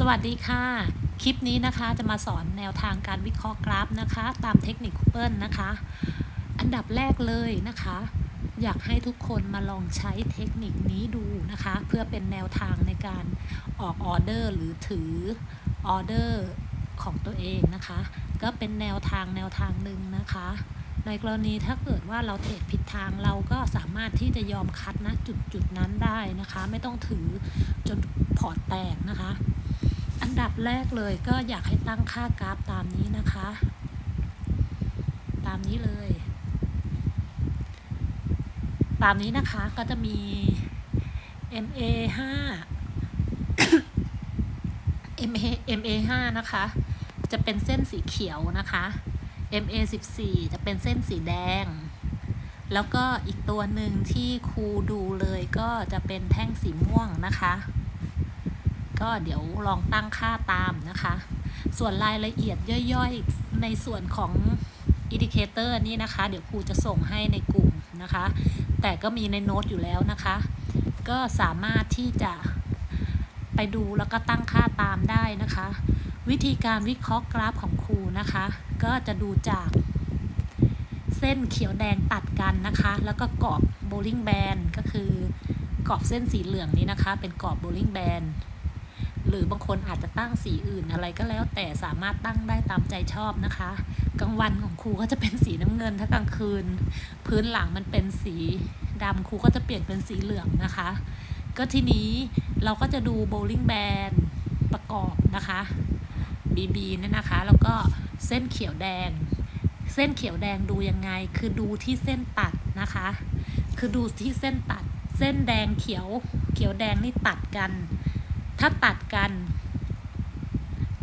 สวัสดีค่ะ คลิปนี้นะคะจะมาสอนแนวทางการวิเคราะห์กราฟนะคะ ตามเทคนิคคูเปิลนะคะ อันดับแรกเลยนะคะ อยากให้ทุกคนมาลองใช้เทคนิคนี้ดูนะคะ เพื่อเป็นแนวทางในการออกออเดอร์หรือถือออเดอร์ของตัวเองนะคะ ก็เป็นแนวทางแนวทางหนึ่งนะคะ ในกรณีถ้าเกิดว่าเราเทรดผิดทางเราก็สามารถที่จะยอมคัดนะจุดจุดนั้นได้นะคะ ไม่ต้องถือจนพอร์ตแตกนะคะ อันดับแรกเลยก็อยากให้ตั้งค่ากราฟตามนี้นะคะ ตามนี้เลย ตามนี้นะคะก็จะมี MA 5 MA MA 5นะคะ จะเป็นเส้นสีเขียวนะคะ MA 14 จะเป็นเส้นสีแดง แล้วก็อีกตัวหนึ่งที่ครูดูเลยก็จะเป็นแท่งสีม่วงนะคะ ก็เดี๋ยวลองตั้งค่าตามนะคะ ส่วนรายละเอียดย่อยๆ ในส่วนของอินดิเคเตอร์นี่นะคะ เดี๋ยวครูจะส่งให้ในกลุ่มนะคะ แต่ก็มีในโน้ตอยู่แล้วนะคะ ก็สามารถที่จะไปดูแล้วก็ตั้งค่าตามได้นะคะ วิธีการวิเคราะห์กราฟของครูนะคะ ก็จะดูจากเส้นเขียวแดงตัดกันนะคะ แล้วก็กรอบโบลิ่งแบนก็คือกรอบเส้นสีเหลืองนี้นะคะ เป็นกรอบโบลิ่งแบน หรือบางคนอาจจะตั้งสีอื่นอะไรก็แล้ว แต่สามารถตั้งได้ตามใจชอบนะคะ กลางวันของครูก็จะเป็นสีน้ำเงิน ถ้ากลางคืน พื้นหลังมันเป็นสีดำครูก็จะเปลี่ยนเป็นสีเหลืองนะคะ ก็ทีนี้เราก็จะดูโบลิ่งแบนประกอบนะคะ BB เนี่ยนะคะ แล้วก็เส้นเขียวแดง เส้นเขียวแดงดูยังไง คือดูที่เส้นตัดนะคะ คือดูที่เส้นตัด เส้นแดงเขียว เขียวแดงนี่ตัดกัน ถ้าตัดกัน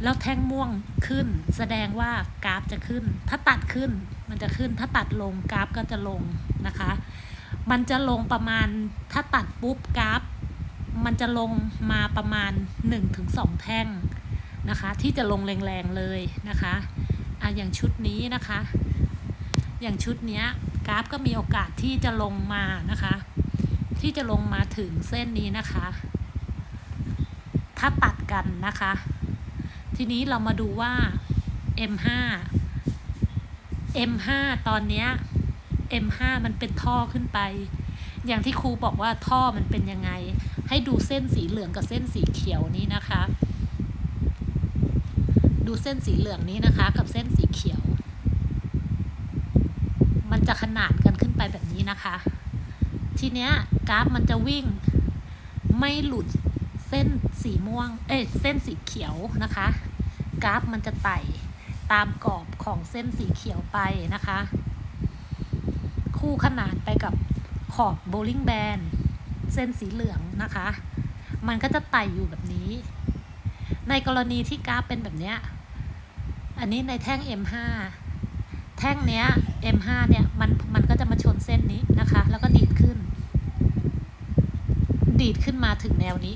แล้วแท่งม่วงขึ้น แสดงว่ากราฟจะขึ้น ถ้าตัดขึ้นมันจะขึ้น ถ้าตัดลงกราฟก็จะลงนะคะ มันจะลงประมาณถ้าตัดปุ๊บกราฟ มันจะลงมาประมาณ 1-2 แท่งนะคะ ที่จะลงแรงๆเลยนะคะอะอย่างชุดนี้นะคะ อย่างชุดนี้กราฟก็มีโอกาสที่จะลงมานะคะ ที่จะลงมาถึงเส้นนี้นะคะ ถ้าตัดกันนะคะ ทีนี้เรามาดูว่า M5 M5 ตอนเนี้ย M5 มันเป็นท่อขึ้นไป อย่างที่ครูบอกว่าท่อมันเป็นยังไง ให้ดูเส้นสีเหลืองกับเส้นสีเขียวนี้นะคะ ดูเส้นสีเหลืองนี้นะคะ กับเส้นสีเขียว มันจะขนานกันขึ้นไปแบบนี้นะคะ ทีเนี้ยกราฟมันจะวิ่งไม่หลุดเส้น สีม่วง เอ้ยเส้นสีเขียวนะคะ กราฟมันจะไต่ตามกรอบของเส้นสีเขียวไปนะคะ คู่ขนานไปกับขอบโบลิ่งแบนเส้นสีเหลืองนะคะ มันก็จะไต่อยู่แบบนี้ ในกรณีที่กราฟเป็นแบบเนี้ย อันนี้ในแท่ง M5 แท่งเนี้ย M5 เนี่ยมันมันก็จะมาชนเส้นนี้นะคะ แล้วก็ดีดขึ้น ดีดขึ้นมาถึงแนวนี้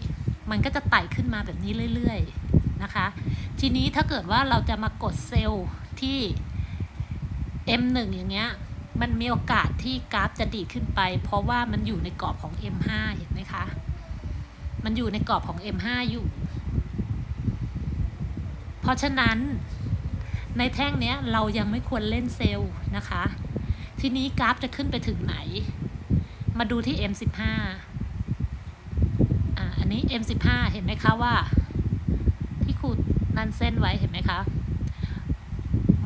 มันก็จะไต่ขึ้นมาแบบนี้เรื่อยๆนะคะ ทีนี้ถ้าเกิดว่าเราจะมากดเซลล์ที่ M1 อย่างเงี้ยมันมีโอกาสที่กราฟจะดีขึ้นไป เพราะว่ามันอยู่ในกรอบของ M5 เห็นไหมคะ มันอยู่ในกรอบของ M5 อยู่ เพราะฉะนั้นในแท่งเนี้ยเรายังไม่ควรเล่นเซลล์นะคะ ทีนี้กราฟจะขึ้นไปถึงไหน มาดูที่ M15 นนี้ M15 เห็นไหมคะว่า ที่ขูดนันเส้นไว้เห็นไหมคะ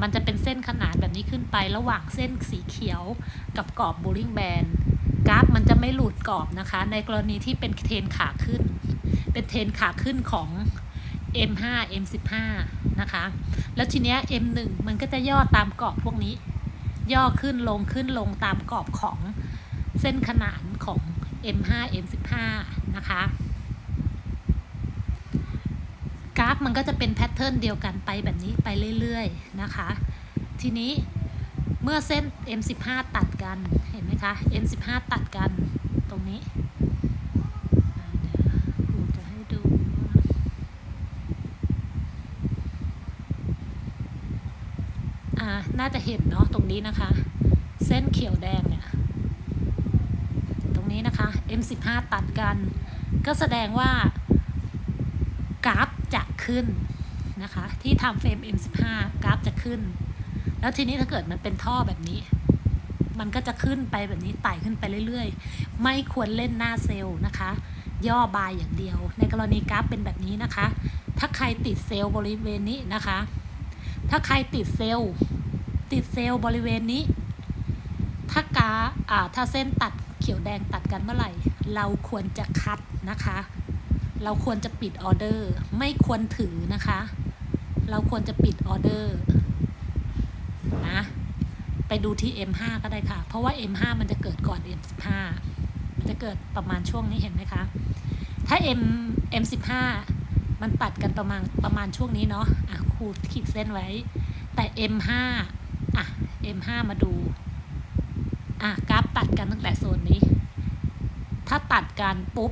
มันจะเป็นเส้นขนานแบบนี้ขึ้นไประหว่างเส้นสีเขียวกับกรอบบูริงแบนกราฟมันจะไม่หลุดกรอบนะคะ ในกรณีที่เป็นเทรนขาขึ้น เป็นเทรนขาขึ้นของ M5 M15 นะคะ แล้วทีเนี้ย M1 มันก็จะย่อตามกรอบพวกนี้ ย่อขึ้นลงขึ้นลงตามกรอบของเส้นขนานของ M5 M15 นะคะ ก ราฟมันก็จะเป็นแพทเทิร์นเดียวกันไปแบบนี้ไปเรื่อยๆนะคะ ทีนี้เมื่อเส้น M15 ตัดกันเห็นไหมคะ M15 ตัดกันตรงนี้จะให้ดูอ่าน่าจะเห็นเนาะตรงนี้นะคะ เส้นเขียวแดงเนี่ย ตรงนี้นะคะ M15 ตัดกัน ก็แสดงว่ากราฟ จะขึ้นนะคะ ที่ทำเฟรม M15 กราฟจะขึ้น แล้วทีนี้ถ้าเกิดมันเป็นท่อแบบนี้ มันก็จะขึ้นไปแบบนี้ไต่ขึ้นไปเรื่อยๆ ไม่ควรเล่นหน้าเซลล์นะคะ ย่อบายอย่างเดียว ในกรณีกราฟเป็นแบบนี้นะคะ ถ้าใครติดเซลล์บริเวณนี้นะคะ ถ้าใครติดเซลล์ติดเซลล์บริเวณนี้ ถ้ากาอ่าถ้าเส้นตัดเขียวแดงตัดกันเมื่อไหร่ เราควรจะคัดนะคะ เราควรจะปิดออเดอร์ ไม่ควรถือนะคะ เราควรจะปิดออเดอร์นะไปดูที่ M5 ก็ได้ค่ะ เพราะว่า M5 มันจะเกิดก่อน M15 มันจะเกิดประมาณช่วงนี้เห็นไหมคะ ถ้า M M15 มันตัดกันประมาณประมาณช่วงนี้เนาะอะครูขีดเส้นไว้ แต่ M5 อะ M5 มาดู อะกราฟตัดกันตั้งแต่โซนนี้ ถ้าตัดกันปุ๊บ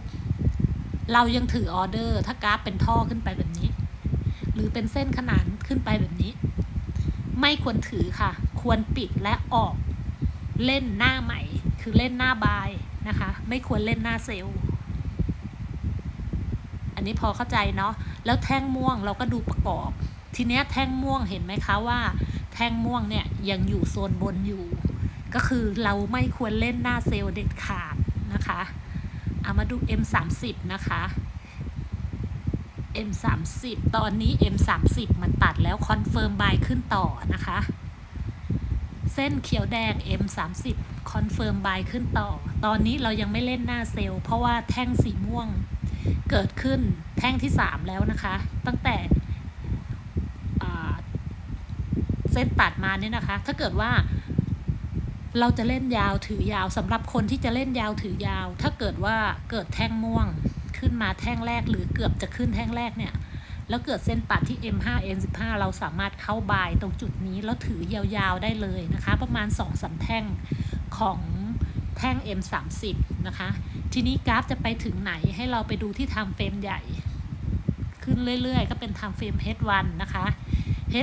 เรายังถือออเดอร์ ถ้ากราฟเป็นท่อขึ้นไปแบบนี้ หรือเป็นเส้นขนานขึ้นไปแบบนี้ ไม่ควรถือค่ะ ควรปิดและออก เล่นหน้าใหม่ คือเล่นหน้าบายนะคะ ไม่ควรเล่นหน้าเซลล์อันนี้พอเข้าใจเนาะแล้วแท่งม่วงเราก็ดูประกอบ ทีเนี้ยแท่งม่วงเห็นไหมคะว่า แท่งม่วงเนี่ยยังอยู่โซนบนอยู่ ก็คือเราไม่ควรเล่นหน้าเซลล์เด็ดขาดนะคะ เอามาดู M30 นะคะ M30 ตอนนี้ M30 มันตัดแล้วคอนเฟิร์มบายขึ้นต่อนะคะ เส้นเขียวแดง M30 คอนเฟิร์มบายขึ้นต่อ ตอนนี้เรายังไม่เล่นหน้าเซลล์เพราะว่าแท่งสีม่วงเกิดขึ้นแท่งที่ 3 แล้วนะคะ ตั้งแต่เส้นตัดมาเนี่ยนะคะ ถ้าเกิดว่า เราจะเล่นยาวถือยาวสำหรับคนที่จะเล่นยาวถือยาว ถ้าเกิดว่าเกิดแท่งม่วงขึ้นมาแท่งแรกหรือเกือบจะขึ้นแท่งแรกเนี่ยแล้วเกิดเส้นตัดที่ M5 N15 เราสามารถเข้าบายตรงจุดนี้ แล้วถือยาวๆได้เลยนะคะ ประมาณ2อสาแท่งของแท่ง M30 นะคะ ทีนี้กราฟจะไปถึงไหนให้เราไปดูที่ทำเฟรมใหญ่ ขึ้นเรื่อยๆ ก็เป็นทำเฟรม H1 นะคะ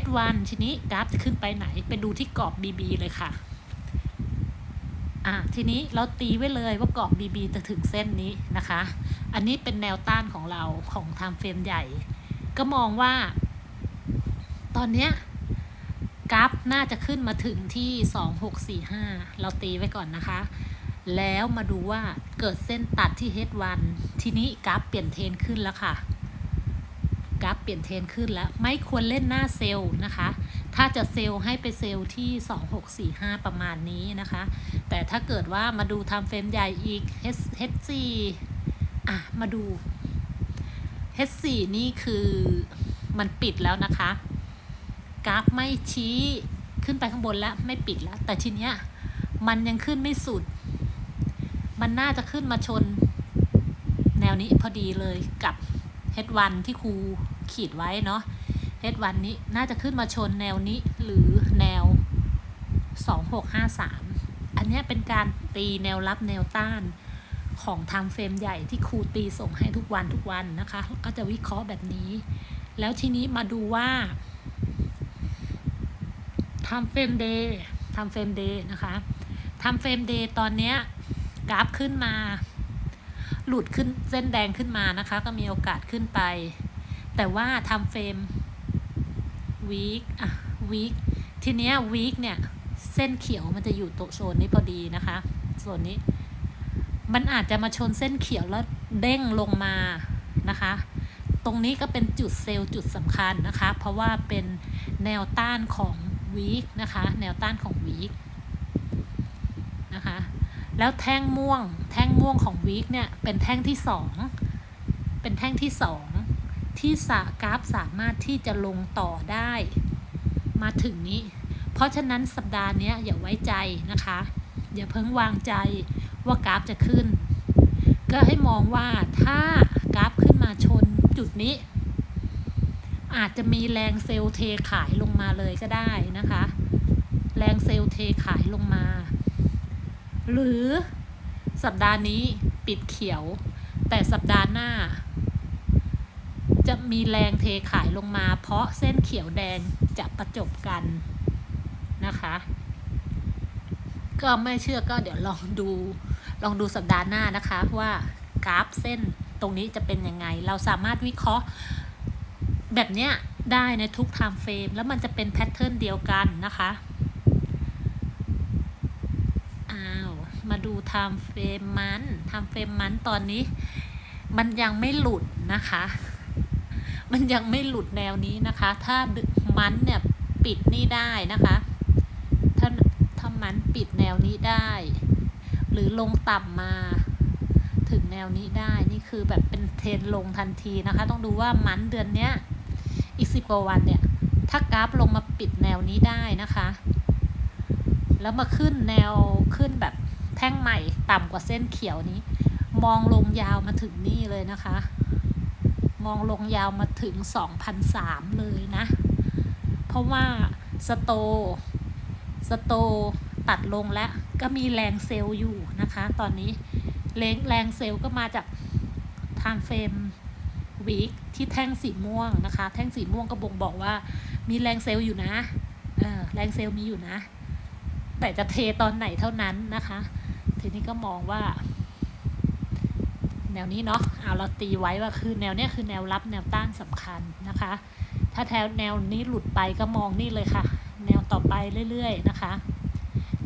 H1 ทีนี้กราฟจะขึ้นไปไหน ไปดูที่กรอบ BB เลยค่ะ อะทีนี้เราตีไว้เลยว่ากรอบ BB จะถึงเส้นนี้นะคะ อันนี้เป็นแนวต้านของเราของทำเฟรมใหญ่ ก็มองว่า ตอนเนี้ยกราฟน่าจะขึ้นมาถึงที่ 2645 เราตีไว้ก่อนนะคะ แล้วมาดูว่าเกิดเส้นตัดที่ H1 ทีนี้กราฟเปลี่ยนเทรนขึ้นแล้วค่ะ กราฟเปลี่ยนเทรนขึ้นแล้ว ไม่ควรเล่นหน้าเซลล์นะคะ ถ้าจะเซลล์ให้ไปเซลล์ที่ 2645 ประมาณนี้นะคะ แต่ถ้าเกิดว่ามาดูทำเฟรมใหญ่อีก H H4 อะ มาดู H4 นี่คือมันปิดแล้วนะคะ กราฟไม่ชี้ขึ้นไปข้างบนแล้วไม่ปิดแล้ว แต่ทีเนี้ยมันยังขึ้นไม่สุด มันน่าจะขึ้นมาชน แนวนี้พอดีเลยกับ H1 ที่ครูขีดไว้เนาะ H1 นี้น่าจะขึ้นมาชนแนวนี้หรือแนว 2653 อันนี้เป็นการตีแนวรับแนวต้านของทำเฟรมใหญ่ที่ครูตีส่งให้ทุกวันทุกวันนะคะ ก็จะวิเคราะห์แบบนี้ แล้วทีนี้มาดูว่าทำเฟรมเดย์ทำเฟรมเดย์นะคะทำเฟรมเดย์ตอนเนี้ยกราฟขึ้นมา หลุดขึ้นเส้นแดงขึ้นมานะคะ ก็มีโอกาสขึ้นไป แต่ว่าทำเฟรม วีคอะวีคทีเนี้ยวีคเนี่ย เส้นเขียวมันจะอยู่โตโซนนี้พอดีนะคะโซนนี้ มันอาจจะมาชนเส้นเขียวแล้วเด้งลงมานะคะ ตรงนี้ก็เป็นจุดเซลล์จุดสำคัญนะคะ เพราะว่าเป็นแนวต้านของวีคนะคะ แนวต้านของวีคนะคะ แล้วแท่งม่วง แท่งม่วงของวีคเนี่ย เป็นแท่งที่สอง เป็นแท่งที่สอง ที่สากราฟสามารถที่จะลงต่อได้ มาถึงนี้ เพราะฉะนั้นสัปดาห์นี้อย่าไว้ใจนะคะ อย่าเพิ่งวางใจว่ากราฟจะขึ้น ก็ให้มองว่าถ้ากราฟขึ้นมาชนจุดนี้ อาจจะมีแรงเซลล์เทขายลงมาเลยก็ได้นะคะ แรงเซลล์เทขายลงมา หรือสัปดาห์นี้ปิดเขียว แต่สัปดาห์หน้า จะมีแรงเทขายลงมา เพราะเส้นเขียวแดงจะประจบกันนะคะ ก็ไม่เชื่อก็เดี๋ยวลองดู ลองดูสัปดาห์หน้านะคะว่ากราฟเส้นตรงนี้จะเป็นยังไง เราสามารถวิเคราะห์แบบเนี้ยได้ในทุก time frame แล้วมันจะเป็นแพทเทิร์นเดียวกันนะคะอ้าวมาดู time frame มัน time frame มันตอนนี้ มันยังไม่หลุดนะคะ มันยังไม่หลุดแนวนี้นะคะ ถ้ามันเนี่ยปิดนี่ได้นะคะ ถ้าถ้ามันปิดแนวนี้ได้ หรือลงต่ำมา ถึงแนวนี้ได้นี่คือแบบเป็นเทรนลงทันทีนะคะ ต้องดูว่ามันเดือนเนี้ยอีกสิบกว่าวันเนี่ย ถ้ากราฟลงมาปิดแนวนี้ได้นะคะ แล้วมาขึ้นแนวขึ้นแบบแท่งใหม่ต่ำกว่าเส้นเขียวนี้ มองลงยาวมาถึงนี่เลยนะคะ มองลงยาวมาถึง 2,003 เลยนะ เพราะว่าสโตสโตตัดลงแล้วก็มีแรงเซลล์อยู่นะคะ ตอนนี้แรงแรงเซลล์ก็มาจากทางเฟรมวีคที่แท่งสีม่วงนะคะ แท่งสีม่วงก็บ่งบอกว่ามีแรงเซลล์อยู่นะเออแรงเซลล์มีอยู่นะ แต่จะเทตอนไหนเท่านั้นนะคะ ทีนี้ก็มองว่า แนวนี้เนาะเอาเราตีไว้ว่าคือแนวเนี้ยคือแนวรับแนวต้านสำคัญนะคะ ถ้าแถวแนวนี้หลุดไปก็มองนี่เลยค่ะ แนวต่อไปเรื่อยๆนะคะ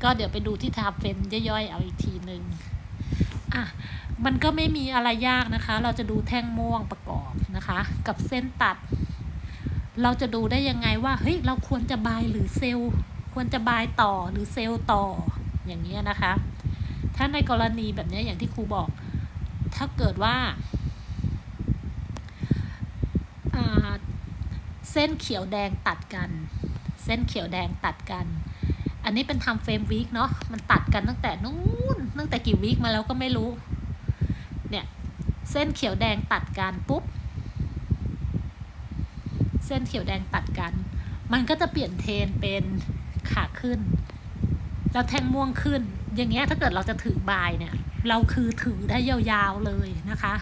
ก็เดี๋ยวไปดูที่ทาเฟนย่อยๆเอาอีกทีหนึ่งอะมันก็ไม่มีอะไรยากนะคะ เราจะดูแท่งม่วงประกอบนะคะ กับเส้นตัด เราจะดูได้ยังไงว่าเฮ้ยเราควรจะบายหรือเซลล์ควรจะบายต่อหรือเซลล์ต่ออย่างนี้ยนะคะ ถ้าในกรณีแบบนี้อย่างที่ครูบอก ถ้าเกิดว่าเส้นเขียวแดงตัดกัน เส้นเขียวแดงตัดกัน อันนี้เป็นทำเฟรมวีคเนาะ มันตัดกันตั้งแต่นู้น ตั้งแต่กี่วีคมาแล้วก็ไม่รู้ เนี่ย เส้นเขียวแดงตัดกันปุ๊บ เส้นเขียวแดงตัดกัน มันก็จะเปลี่ยนเทนเป็นขาขึ้น แล้วแท่งม่วงขึ้น อย่างเงี้ยถ้าเกิดเราจะถือบายเนี่ย เราคือถือได้ยาวๆเลยนะคะ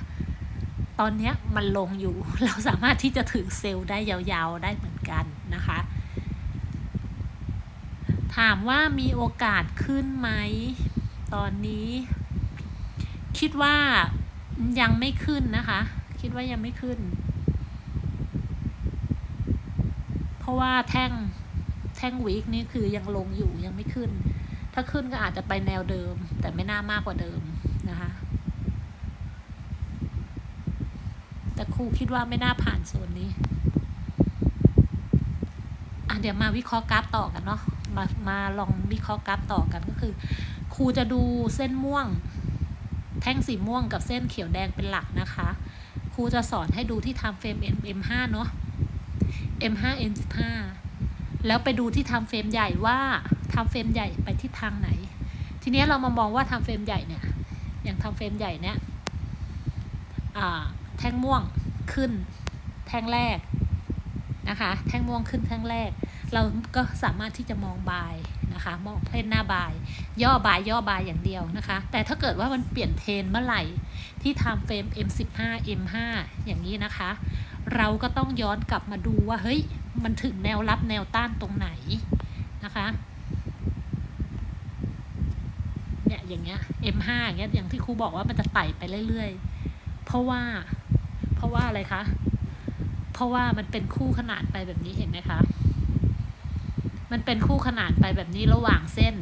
ตอนนี้มันลงอยู่ เราสามารถที่จะถือเซลล์ได้ยาวๆได้เหมือนกันนะคะ ถามว่ามีโอกาสขึ้นไหม ตอนนี้ คิดว่ายังไม่ขึ้นนะคะ คิดว่ายังไม่ขึ้น เพราะว่าแท่งแท่งวีคนี่คือยังลงอยู่ยังไม่ขึ้นถ้าขึ้นก็อาจจะไปแนวเดิม แต่ไม่น่ามากกว่าเดิมนะคะ แต่ครูคิดว่าไม่น่าผ่านโซนนี้อะเดี๋ยวมาวิเคราะห์กราฟต่อกันเนาะมามาลองวิเคราะห์กราฟต่อกันก็คือ ครูจะดูเส้นม่วง แท่งสีม่วงกับเส้นเขียวแดงเป็นหลักนะคะ ครูจะสอนให้ดูที่ทำเฟรม M M5 เนาะ M5 M15 แล้วไปดูที่ทำเฟรมใหญ่ว่าทำเฟรมใหญ่ไปทิศทางไหน ทีนี้เรามามองว่าทำเฟรมใหญ่เนี่ย อย่างทำเฟรมใหญ่เนี่ย แท่งม่วงขึ้นแท่งแรกนะคะ แท่งม่วงขึ้นแท่งแรก เราก็สามารถที่จะมองบายนะคะ มองเทรนหน้าบาย ย่อบายย่อบายอย่างเดียวนะคะ แต่ถ้าเกิดว่ามันเปลี่ยนเทรนเมื่อไหร่ที่ทำเฟรม M15 M5 อย่างนี้นะคะ เราก็ต้องย้อนกลับมาดูว่าเฮ้ยมันถึงแนวรับแนวต้านตรงไหนนะคะเนี่ยอย่างเงี้ย M5 อย่างเงี้ยอย่างที่ครูบอกว่ามันจะไต่ไปเรื่อยๆ เพราะว่า เพราะว่าอะไรคะ เพราะว่ามันเป็นคู่ขนานไปแบบนี้เห็นไหมคะ มันเป็นคู่ขนานไปแบบนี้ระหว่างเส้น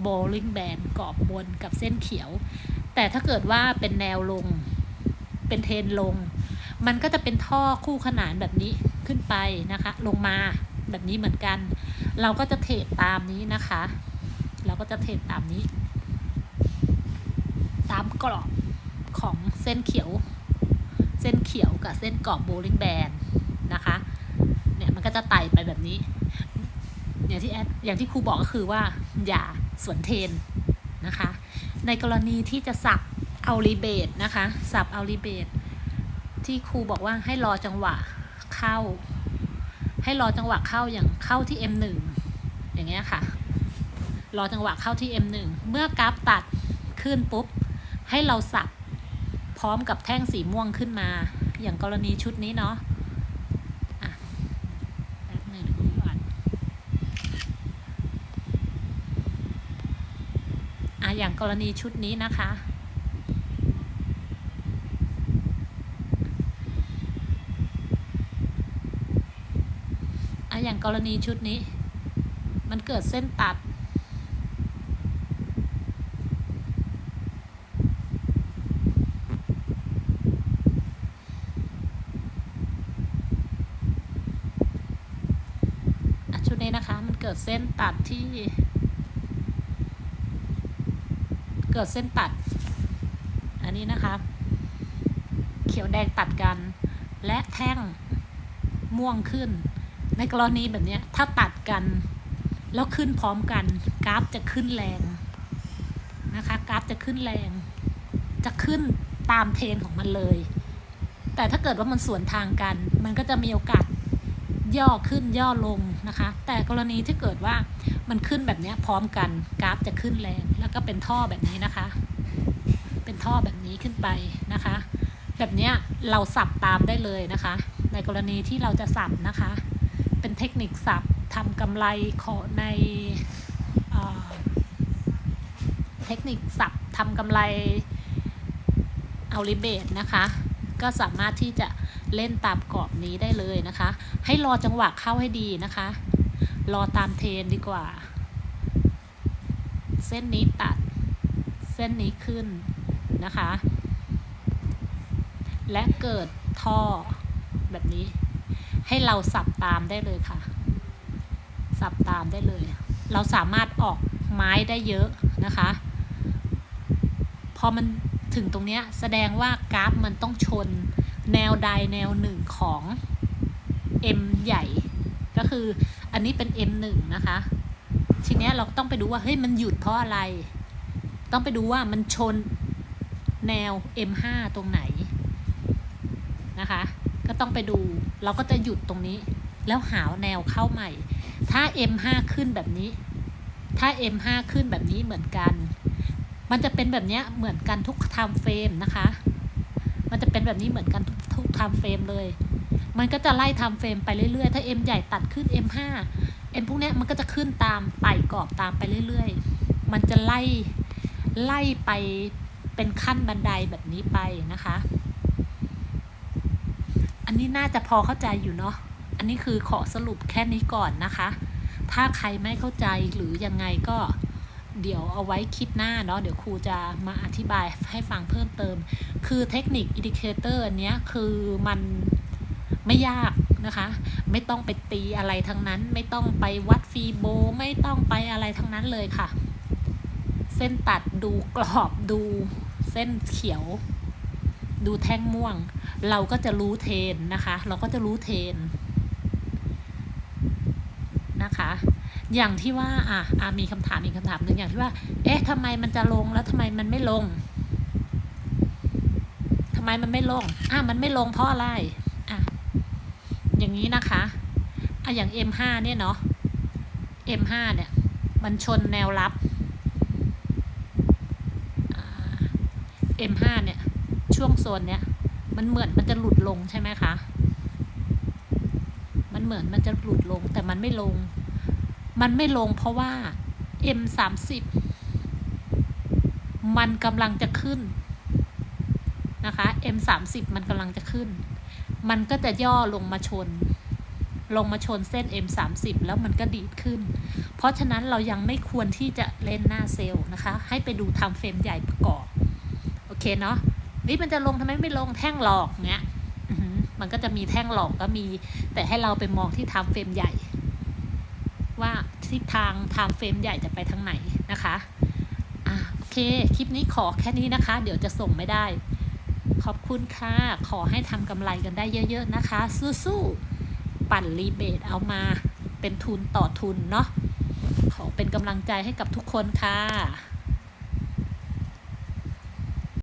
โบลิ่งแบนกรอบบนกับเส้นเขียว แต่ถ้าเกิดว่าเป็นแนวลง เป็นเทนลง มันก็จะเป็นท่อคู่ขนานแบบนี้ขึ้นไปนะคะ ลงมาแบบนี้เหมือนกัน เราก็จะเทรดตามนี้นะคะ เราก็จะเทรดตามนี้ ตามกรอบของเส้นเขียว เส้นเขียวกับเส้นกรอบโบลิ่งแบนนะคะเนี่ยมันก็จะไต่ไปแบบนี้ อย่างที่แอดอย่างที่ครูบอกก็คือว่า อย่าสวนเทนนะคะ ในกรณีที่จะสับเอารีเบทนะคะสับเอารีเบทที่ครูบอกว่าให้รอจังหวะเข้า ให้รอจังหวะเข้าอย่างเข้าที่ M1 อย่างเงี้ยค่ะ รอจังหวะเข้าที่ M1 เมื่อกราฟตัดขึ้นปุ๊บ ให้เราสับ พร้อมกับแท่งสีม่วงขึ้นมา อย่างกรณีชุดนี้เนาะอะอย่างกรณีชุดนี้นะคะอะอย่างกรณีชุดนี้ มันเกิดเส้นตัด อะชุดนี้นะคะ มัน เกิดเส้นตัดที่ เกิดเส้นตัด อันนี้นะคะ เขียวแดงตัดกัน และแท่งม่วงขึ้น ในกรณีแบบนี้ถ้าตัดกัน แล้วขึ้นพร้อมกัน กราฟจะขึ้นแรงนะคะ กราฟจะขึ้นแรง จะขึ้นตามเทรนของมันเลย แต่ถ้าเกิดว่ามันสวนทางกัน มันก็จะมีโอกาส ย่อขึ้นย่อลงนะคะ แต่กรณีที่เกิดว่ามันขึ้นแบบนี้พร้อมกันกราฟจะขึ้นแรงแล้วก็เป็นท่อแบบนี้นะคะ เป็นท่อแบบนี้ขึ้นไปนะคะ แบบนี้เราสับตามได้เลยนะคะ ในกรณีที่เราจะสับนะคะ เป็นเทคนิคสับทำกำไรขอในเอเทคนิคสับทำกำไรเอาลิเบตนะคะ ก็สามารถที่จะ เล่นตามกรอบนี้ได้เลยนะคะ ให้รอจังหวะเข้าให้ดีนะคะ รอตามเทนดีกว่า เส้นนี้ตัด เส้นนี้ขึ้นนะคะ และเกิดท่อแบบนี้ ให้เราสับตามได้เลยค่ะ สับตามได้เลย เราสามารถออกไม้ได้เยอะนะคะ พอมันถึงตรงเนี้ยแสดงว่ากราฟมันต้องชน แนวใดแนวหนึ่งของ M ใหญ่ ก็คืออันนี้เป็น M 1นะคะ ทีเนี้ยเราต้องไปดูว่าเฮ้ยมันหยุดเพราะอะไร ต้องไปดูว่ามันชนแนว M 5ตรงไหนนะคะ ก็ต้องไปดูเราก็จะหยุดตรงนี้ แล้วหาแนวเข้าใหม่ ถ้า M 5ขึ้นแบบนี้ ถ้า M 5ขึ้นแบบนี้เหมือนกัน มันจะเป็นแบบเนี้ยเหมือนกันทุกไทม์เฟรมนะคะ มันจะเป็นแบบนี้เหมือนกันทุก ไทม์เฟรมเลย มันก็จะไล่ไทม์เฟรมไปเรื่อยๆ ถ้า M ใหญ่ตัดขึ้น M 5 M พวกนี้มันก็จะขึ้นตามไต่กรอบตามไปเรื่อยๆ มันจะไล่ไล่ไปเป็นขั้นบันไดแบบนี้ไปนะคะ อันนี้น่าจะพอเข้าใจอยู่เนาะ อันนี้คือขอสรุปแค่นี้ก่อนนะคะ ถ้าใครไม่เข้าใจหรือยังไงก็ เดี๋ยวเอาไว้คลิปหน้าเนาะเดี๋ยวครูจะมาอธิบายให้ฟังเพิ่มเติม คือเทคนิคอินดิเคเตอร์อันเนี้ยคือมันไม่ยากนะคะ ไม่ต้องไปตีอะไรทั้งนั้น ไม่ต้องไปวัดฟีโบ ไม่ต้องไปอะไรทั้งนั้นเลยค่ะ เส้นตัดดูกรอบดูเส้นเขียว ดูแท่งม่วง เราก็จะรู้เทรนนะคะ เราก็จะรู้เทรนนะคะ อย่างที่ว่าอะอะมีคำถามอีกคำถามหนึ่งอย่างที่ว่า เอ๊ะทำไมมันจะลงแล้วทำไมมันไม่ลงทำไมมันไม่ลงอะมันไม่ลงเพราะอะไรอะอย่างนี้นะคะอะอย่าง M5 เนี่ยเนาะ M5 เนี่ย มันชนแนวรับอ่า M5 เนี่ย ช่วงโซนเนี้ยมันเหมือนมันจะหลุดลงใช่ไหมคะ มันเหมือนมันจะหลุดลงแต่มันไม่ลง มันไม่ลงเพราะว่า M สามสิบมันกำลังจะขึ้นนะคะ M สามสิบมันกำลังจะขึ้น มันก็จะย่อลงมาชน ลงมาชนเส้น M สามสิบแล้วมันก็ดีดขึ้น เพราะฉะนั้นเรายังไม่ควรที่จะเล่นหน้าเซลล์นะคะ ให้ไปดูทำเฟรมใหญ่ประกอบ โอเคเนาะนี่มันจะลงทำไมไม่ลงแท่งหลอกเนี้ยมันก็จะมีแท่งหลอกก็มี แต่ให้เราไปมองที่ทำเฟรมใหญ่ ว่าทิศทางไทม์เฟรมใหญ่จะไปทางไหนนะคะอะโอเค คลิปนี้ขอแค่นี้นะคะ เดี๋ยวจะส่งไม่ได้ ขอบคุณค่ะ ขอให้ทำกำไรกันได้เยอะ ๆ นะคะ สู้ๆ ปั่นรีเบทเอามาเป็นทุนต่อทุนเนาะขอเป็นกำลังใจให้กับทุกคนค่ะ